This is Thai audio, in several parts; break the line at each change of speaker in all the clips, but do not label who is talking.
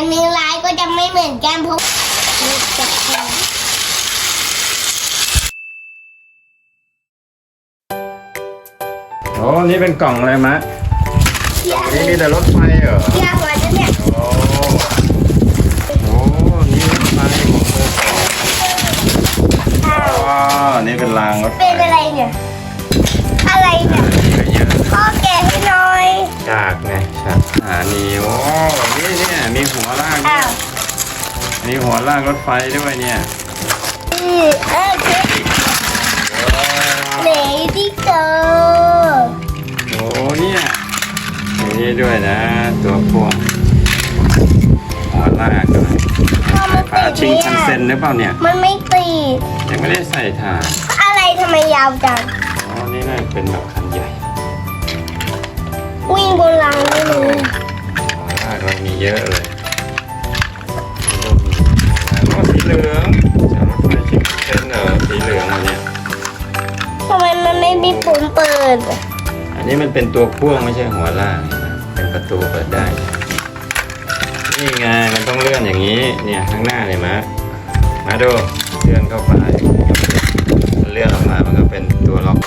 คันนึงลายก็จะไม่เหมือนกันเพราะ
โอ้นี่เป็นกล่องอะไรมะ
ยาก
นี่มีแต่รถไฟเหรอ
ยากกว่านั้นเนี่ย
โอ้โหนี่รถไฟของเบอร์สองว้าวนี่เป็นรางรถไฟ
เป็นอะไรเนี่ย อะไรเนี่ย
เยอะ
พ่อแกะให้หน่อย
ๆจากไงจากสถานีโอ้นี่เนี่ย มีหัวลากด้ว
อ้า
ยวมีหัวลากรถไฟด้วยเนี่ย
อือเออเค้กเลดี้เกอ
โอ้เนี่ยมีนี่ด้วยนะ ตัวพ่วงหัวลากด้วย
พ่อมัน
ฝา
ติด
ชิง
เนี่
คันเซ็น
ย
หรือเปล่าเนี่ย
มันไม่ติด
ยังไม่ได้ใส่ฐาน
อะไรทำไมยาวจัง
อ๋อนี่น่าจะเป็นแบบคันใหญ่
วิ่งบนรางได้เลย
หัวลาก เรามีเยอะเลยแล้วก็สีเหลืองจะรถไฟชิงคันเซ็นเหรอสีเหลืองอันเนี้ย
ทำไมมันไม่มีปุ่มเปิด
อันนี้มันเป็นตัวพ่วงไม่ใช่หัวลากเป็นประตูเปิดได้ นี่ไงมันต้องเลื่อนอย่างนี้ เนี่ยข้างหน้าเลยมะมาดูเลื่อนเข้าไปเลื่อนออกมามันก็เป็นตัวล็อก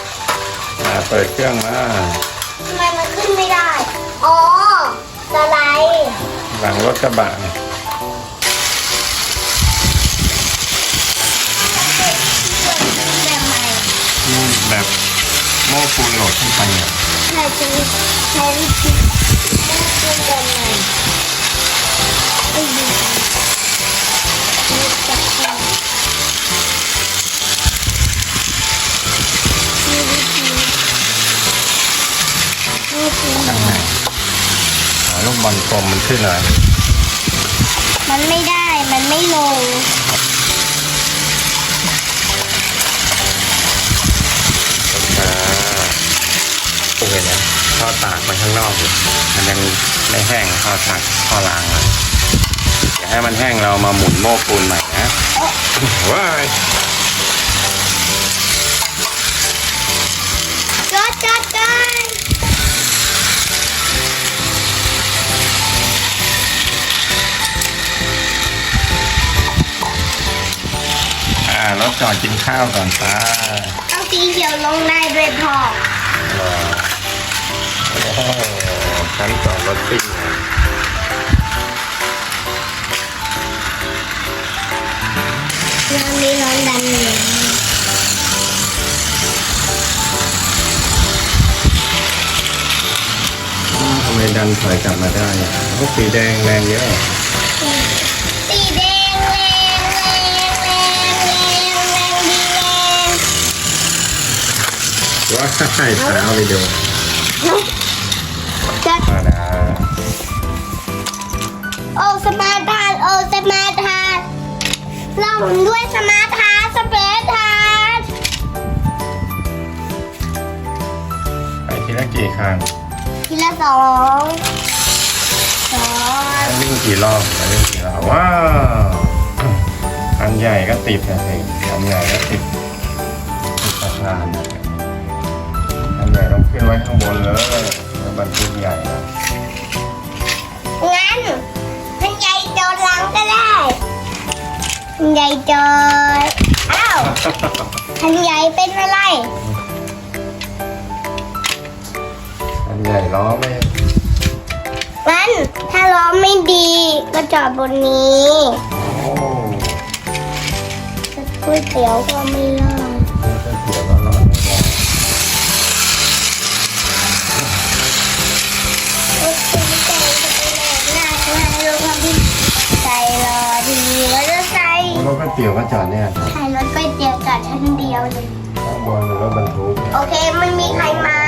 อ่าเปิดเครื่องมา หลังรถกระบะ
แบบใหม่
นี่แบบโม้ปูนโหลดขึ้นไปเนี่ย
ใช่จะใช้วิธีเล่นแบบใหม่ไม่ดี
ลูกบอลกลมมันขึ้นเลย
มันไม่ได้ มันไม่ลง
อ่าโอเคนะท่อตากไปข้างนอกอยู่มันยังไม่แห้งท่อตากท่อล้างเลยเดี๋ยวให้มันแห้งเรามาหมุนโม้ปูนใหม่นะว้าย รถจอดกินข้าวก่อนป้า
เอาสีเขียวลงได้ด้วยพอ
รอโอ้โหชั้นจอดรถปิ้งนะ
ร้านนี้ร้านดันเลย
ทำไมดันถอยกลับมาได้อะโอ้สีแดงแรงเยอะ
สีแด
ว้ายเท้าไปดู
จัด
มาดา
โอ้สมาร์ททานโอ้สมาร์ททานเราหมุนด้วยสมาร์ททานสเปรย์ทาน
ไปทีละกี่ครั้ง
ทีละสองสอง
วิ่งกี่รอบไปวิ่งกี่รอบว้าวคันใหญ่ก็ติดนะสิคันใหญ่ก็ติดติดสะพานนะคัน ใหญ่ต้องขึ้นไว้ข้างบนเลยแล้วบรรทุกใหญ่นะ
งั้นพันใหญ่จอดหลังก็ได้พันใหญ่จอดอ้าวพันใหญ่เป็นอะไร
คันใหญ่ล้อไม่
งั้นถ้าล้อไม่ดีก็จอดบนนี้
โอ้
ก๋วยเตี๋ยวก็ไม่รอด
ถก๋วยเตี๋ยวก็จอดเนี่ยครับ
ใส่รถก๋วยเตี๋ยวจอดชั้นเดียวเลย
ข้างบนเป็นรถบรรทุก
โอเคมันมีใครมา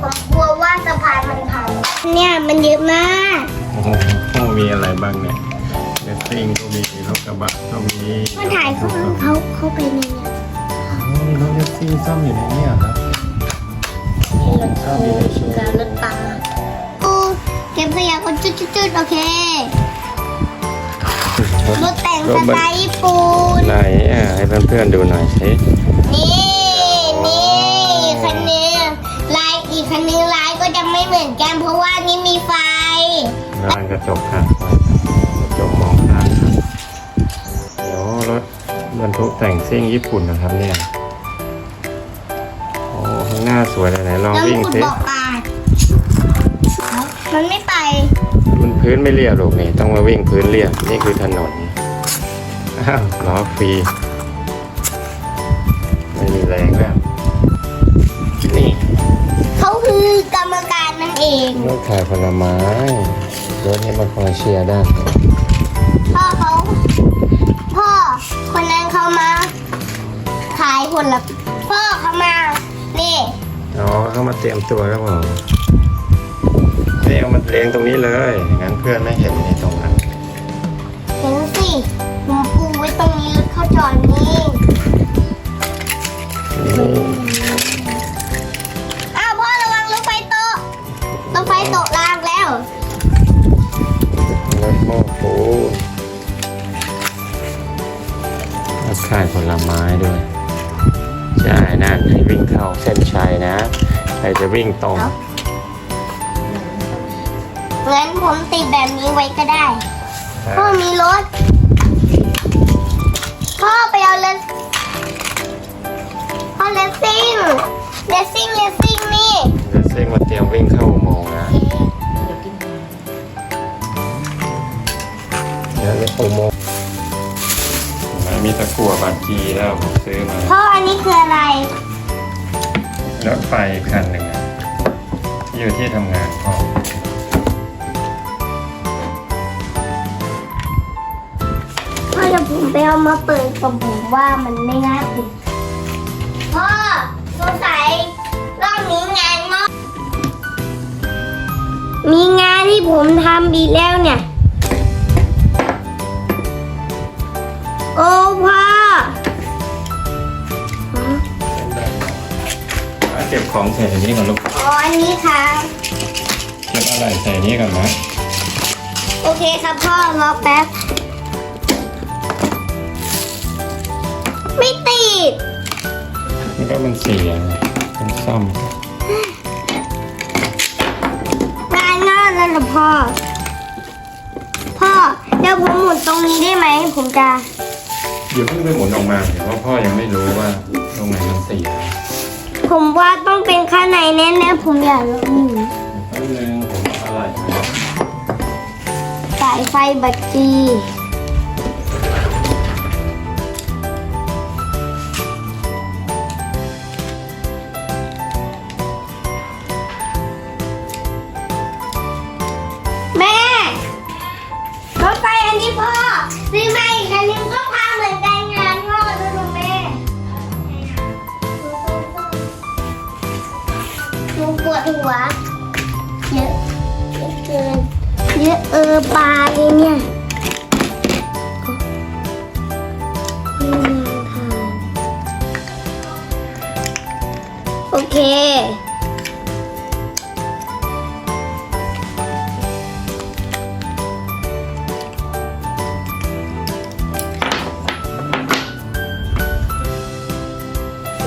ผมกลัวว่าสะพานมันพัง เนี่ยมันเยอะมาก
โอ้โหมีอะไรบ้างเนี่ยเรสซิ่งก็มีรถกระบะก็มี
มันถ่ายเขาเขาเข้าไปในเนี่ย
อ๋อมีรถเรสซิ่งซ่อมอยู่ในเนี่ยครับ
มีรถโค้งกับรถปังโอ้เก็บขยะคนจุดๆๆโอเค รถแต่งสไตล์ญี่ปุ่น
ไหนอะให้เพื่อนๆดูหน่อยสิ
นี่นี่คันนึงลายอีกคันนึงลายก็จะไม่เหมือนกัน เพราะว่านี่มีไฟ
ร้านกระจกค่ะจมมองข้ามครับเดี๋ยวรถบรรทุกแต่งซิ่งญี่ปุ่นนะครับเนี่ยโอ้ข้างหน้าสวยเลยไหนลอง
แล้ว
วิ่ง
ขุด
สิ
บ่อปลามันไม่ไป
มัน พื้นไม่เรียบหรอกนี่ต้องมาวิ่งพื้นเรียบนี่คือถนนอ้าวล้อฟรีไม่มีแรงแล้วนี่
เขาคือกรรมการนั่นเอง
รถขายผลไม้รถนี้มาคอยเชียร์ได้าน
พ่อเขาพ่อคนนั้นเขามา ขายผลพ่อเขามานี่
อ๋อเข้ามาเตรียมตัวครับผมนี่ เอามาเลี้ยงตรงนี้เลยงั้นเพื่อนไม่เห็นในตรงนั้น
เห็นสิผมปูไว้ตรงนี้แล้วเขาจอดนี่
นี่
อ้าวพ่อระวังรถไฟโตะรถไฟโตะรางแล้ว
รถโม้ปูรถขายผลไม้ด้วยใช่นั่นให้วิ่งเข้าเส้นชัยนะใครจะวิ่งตรง
งั้นผมติดแบบนี้ไว้ก็ได้ พ่อมีรถ พ่อไปเอาเลสพ่อเลสซิ่งเลสซิ่งเลสซิ่งนี่
เดี๋ยวเซ็งมาเตรียมวิ่งเข้าอุโมงค์นะเดี๋ยวอุโมงค์มันมีตะกั่วบางกีแล้วผมซื้อมา
พ่ออันนี้คืออะไร
รถไฟคันหนึ่งอะที่อยู่ที่ทำงานพ่อ
พ่อจะผมไปเอามาเปิดกับผมว่ามันไม่น่าติดพ่อสงสัยรอบนี้งานงอกมีงานที่ผมทำดีแล้วเนี่ย โอ้พ่อ
เก็บของใส่ในนี้ก่อนลูก
อ๋ออันนี้ครับ
เก็บอะไรใส่นี้ก่อนนะ
โอเคครับพ่อรอแป๊บ ไม่ติด
นี่ก็มันเสียต้องซ่อม
งานงอกแล้วเหรอพ่อ พ่อเดี๋ยวผมหมุนตรงนี้ได้ไหม ผมจะ
เดี๋ยวเพิ่งไปหมุนออกมาเพราะพ่อยังไม่รู้ว่าตรงไหนมันเสีย
ผมว่าต้องเป็นข้างในแน่ๆ ผมอยากลองหมุน
แป๊บนึงผมเอาอะไรมา
สายไฟบัตร ซื้อมาอีกคันนึงก็พาเหมือนกันงานพ่อดูดูแม่หนูปวดหัวเยอะเยอะเกินเยอะเออปลาเลยเนี่ยโอเค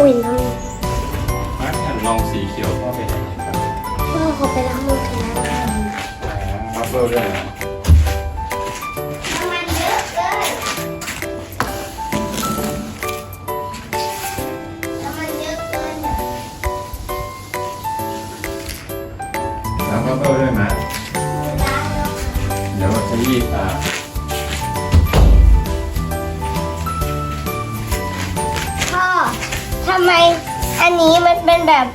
อุ้ยน้อง
มาร์คแผ่นรองสีเขียวพ่อไปไหนครับ
พ่อเขาไปล้างมือกันแล้ว
บับเบิ้ลด้วยนะ
น้ำมันเยอะเกินน้ำมันเยอะเกิน
น้ำบับเลด้วยไหมเดี๋ยวจะยีบตา
อันนี้มันเป็นแบบ